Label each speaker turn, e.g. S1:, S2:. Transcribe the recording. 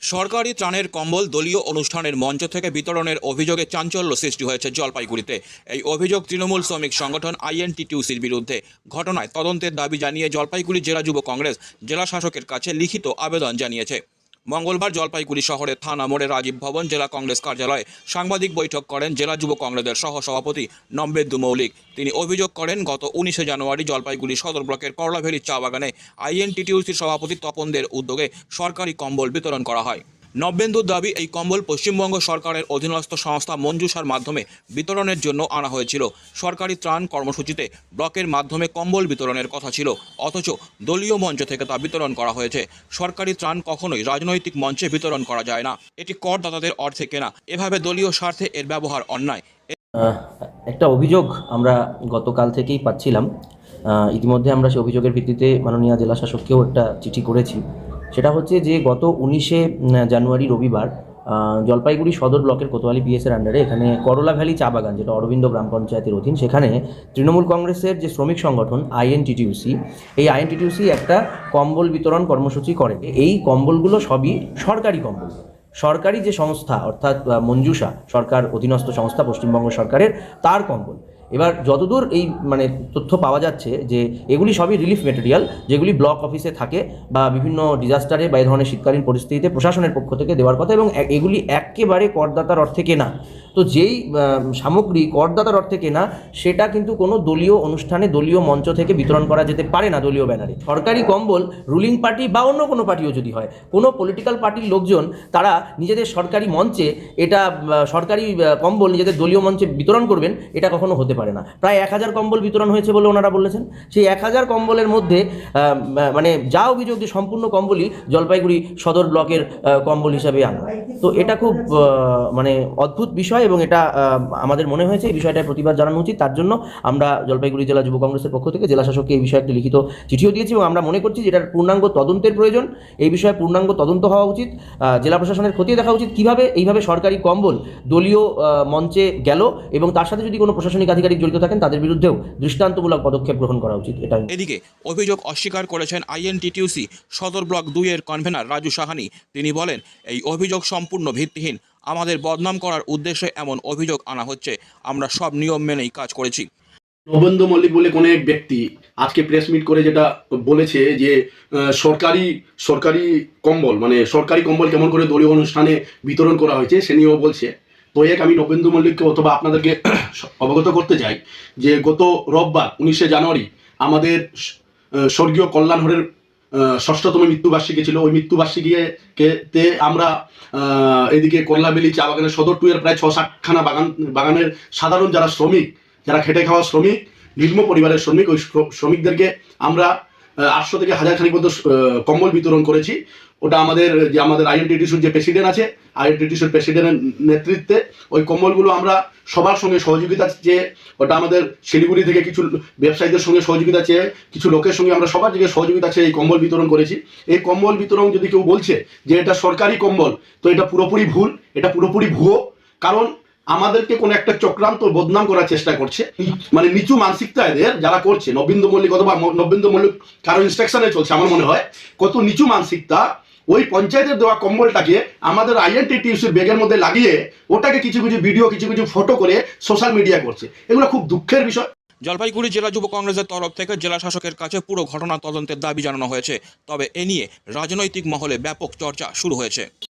S1: সরকারি ত্রাণের কম্বল দলীয় অনুষ্ঠানের মঞ্চ থেকে বিতরণের অভিযোগে চাঞ্চল্য সৃষ্টি হয়েছে জলপাইগুড়িতে। এই অভিযোগ তৃণমূল শ্রমিক সংগঠন আইএনটিটিউসির বিরুদ্ধে। ঘটনায় তদন্তের দাবি জানিয়ে জলপাইগুড়ি জেলা যুব কংগ্রেস জেলা শাসকের কাছে লিখিত আবেদন জানিয়েছে। মঙ্গলবার জলপাইগুড়ি শহরে থানা মোড়ে রাজীব ভবন জেলা কংগ্রেস কার্যালয়ে সাংবাদিক বৈঠক করেন জেলা যুব কংগ্রেসের সহ সভাপতি নম্বেন্দু মৌলিক। তিনি অভিযোগ করেন, গত উনিশে জানুয়ারি জলপাইগুড়ি সদর ব্লকের করলাভেলি চা বাগানে আইএনটিটিউসির সভাপতি তপনদের উদ্যোগে সরকারি কম্বল বিতরণ করা হয়। নব্যেন্দুর দাবি, এই কম্বল পশ্চিমবঙ্গ সরকারের অধীনস্থ সংস্থা মঞ্জুসার মাধ্যমে বিতরণের জন্য আনা হয়েছিল। সরকারি ত্রাণ কর্মসূচিতে ব্লকের মাধ্যমে কম্বল বিতরণের কথা ছিল, অথচ দলীয় মঞ্চ থেকে তা বিতরণ করা হয়েছে। সরকারি ত্রাণ কখনোই রাজনৈতিক মঞ্চে বিতরণ করা যায় না। এটি করদাতাদের অর্থে কেনা। এভাবে দলীয় স্বার্থে এর ব্যবহার অন্যায়।
S2: একটা অভিযোগ আমরা গতকাল থেকেই পাচ্ছিলাম। ইতিমধ্যে আমরা সেই অভিযোগের ভিত্তিতে মাননীয় জেলা শাসককেও একটা চিঠি করেছি। সেটা হচ্ছে যে গত উনিশে জানুয়ারি রবিবার জলপাইগুড়ি সদর ব্লকের কোতোয়ালি পিএসের আন্ডারে এখানে করলা ভ্যালি চা বাগান, যেটা অরবিন্দ গ্রাম পঞ্চায়েতের অধীন, সেখানে তৃণমূল কংগ্রেসের যে শ্রমিক সংগঠন আইএনটিটিউসি এই আইএনটিটিউসি একটা কম্বল বিতরণ কর্মসূচি করে। এই কম্বলগুলো সবই সরকারি কম্বল। সরকারি যে সংস্থা, অর্থাৎ মঞ্জুষা সরকার অধীনস্থ সংস্থা, পশ্চিমবঙ্গ সরকারের, তার কম্বল। এবার যতদূর এই মানে তথ্য পাওয়া যাচ্ছে যে এগুলি সবই রিলিফ মেটেরিয়াল যেগুলি ব্লক অফিসে থাকে বা বিভিন্ন ডিজাস্টারে বা এই ধরনের শীতকালীন পরিস্থিতিতে প্রশাসনের পক্ষ থেকে দেওয়ার কথা এবং এগুলি একেবারে করদাতার অর্থে কেনা। তো যেই সামগ্রী করদাতার অর্থে কেনা, সেটা কিন্তু কোনো দলীয় অনুষ্ঠানে, দলীয় মঞ্চ থেকে বিতরণ করা যেতে পারে না দলীয় ব্যানারে। সরকারি কম্বল রুলিং পার্টি বা অন্য কোনো পার্টিও যদি হয়, কোনো পলিটিক্যাল পার্টির লোকজন, তারা নিজেদের সরকারি মঞ্চে এটা সরকারি কম্বল নিজেদের দলীয় মঞ্চে বিতরণ করবেন, এটা কখনো হতে পারে না। প্রায় এক হাজার কম্বল বিতরণ হয়েছে বলে ওনারা বলেছেন। সেই এক হাজার কম্বলের মধ্যে মানে যা অভিযোগ যে সম্পূর্ণ কম্বলই জলপাইগুড়ি সদর ব্লকের কম্বল হিসাবে আনা। তো এটা খুব মানে অদ্ভুত বিষয়। এবং এটা আমাদের মনে হয়েছে এই বিষয়টায় প্রতিবাদ জানানো উচিত। তার জন্য আমরা জলপাইগুড়ি জেলা যুব কংগ্রেসের পক্ষ থেকে জেলা শাসককে এই বিষয়ে একটি লিখিত চিঠিও দিয়েছি এবং আমরা মনে করছি যে এটার পূর্ণাঙ্গ তদন্তের প্রয়োজন। এই বিষয়ে পূর্ণাঙ্গ তদন্ত হওয়া উচিত। জেলা প্রশাসনের খতিয়ে দেখা উচিত। কীভাবে? এইভাবে সরকারি কম্বল দলীয় মঞ্চে গেল এবং তার সাথে যদি কোনো প্রশাসনিক আধিকারিক জড়িত থাকেন, তাদের বিরুদ্ধেও দৃষ্টান্তমূলক পদক্ষেপ গ্রহণ করা উচিত। এটা
S1: এদিকে অভিযোগ অস্বীকার করেছেন আইএনটিটিউসি সদর ব্লক দুইয়ের কনভেনার রাজু সাহানি। তিনি বলেন, এই অভিযোগ সম্পূর্ণ ভিত্তিহীন। আমাদের বদনাম করার উদ্দেশ্যে এমন অভিযোগ আনা হচ্ছে। আমরা সব নিয়ম মেনেই কাজ করেছি।
S3: নবেন্দ্র মল্লিক বলে কোনো এক ব্যক্তি আজকে প্রেস মিট করে যেটা বলেছে যে সরকারি সরকারি কম্বল মানে সরকারি কম্বল কেমন করে দলীয় অনুষ্ঠানে বিতরণ করা হয়েছে সে নিয়েও বলছে। তো এক আমি নবেন্দ্র মল্লিককে অথবা আপনাদেরকে অবগত করতে চাই যে, গত রোববার উনিশে জানুয়ারি আমাদের স্বর্গীয় কল্যাণ হরের ষষ্ঠতম মৃত্যুবার্ষিকী ছিল। ওই মৃত্যুবার্ষিকী তে আমরা এদিকে কল্লাবেলি চা বাগানের সদর টুয়ের প্রায় ছ সাতখানা বাগান, বাগানের সাধারণ যারা শ্রমিক, যারা খেটে খাওয়া শ্রমিক, নিম্ন পরিবারের শ্রমিক, ওই শ্রমিকদেরকে আমরা আটশো থেকে হাজার খানিক মতো কম্বল বিতরণ করেছি। ওটা আমাদের যে আমাদের আইএনটিটিসির যে প্রেসিডেন্ট আছে আইএনটিটিসির প্রেসিডেন্টের নেতৃত্বে ওই কম্বলগুলো আমরা সবার সঙ্গে সহযোগিতা চেয়ে, ওটা আমাদের শিলিগুড়ি থেকে কিছু ব্যবসায়ীদের সঙ্গে সহযোগিতা চেয়ে, কিছু লোকের সঙ্গে আমরা সবার দিকে সহযোগিতা চেয়ে এই কম্বল বিতরণ করেছি। এই কম্বল বিতরণ যদি কেউ বলছে যে এটা সরকারি কম্বল, তো এটা পুরোপুরি ভুল, এটা পুরোপুরি ভুয়ো। কারণ আমাদেরকে কোনো একটা চক্রান্ত বদনাম করার চেষ্টা করছে। মানে নিচু মানসিকতা এদের যারা করছে, নবীন্দ্র মল্লিক অথবা নবীন্দ্র মল্লিক কারও ইনস্ট্রাকশনে চলছে, আমার মনে হয়, কত নিচু মানসিকতা, ওই পঞ্চায়েতের দেওয়া কম্বলটাকে আমাদের আইএনটিটিউসির ব্যাগের মধ্যে লাগিয়ে ওটাকে কিছু কিছু ভিডিও কিছু কিছু ফটো করে সোশ্যাল মিডিয়া করছে। এগুলো খুব দুঃখের বিষয়।
S1: জলপাইগুড়ি জেলা যুব কংগ্রেসের তরফ থেকে জেলা শাসকের কাছে পুরো ঘটনা তদন্তের দাবি জানানো হয়েছে। তবে এ নিয়ে রাজনৈতিক মহলে ব্যাপক চর্চা শুরু হয়েছে।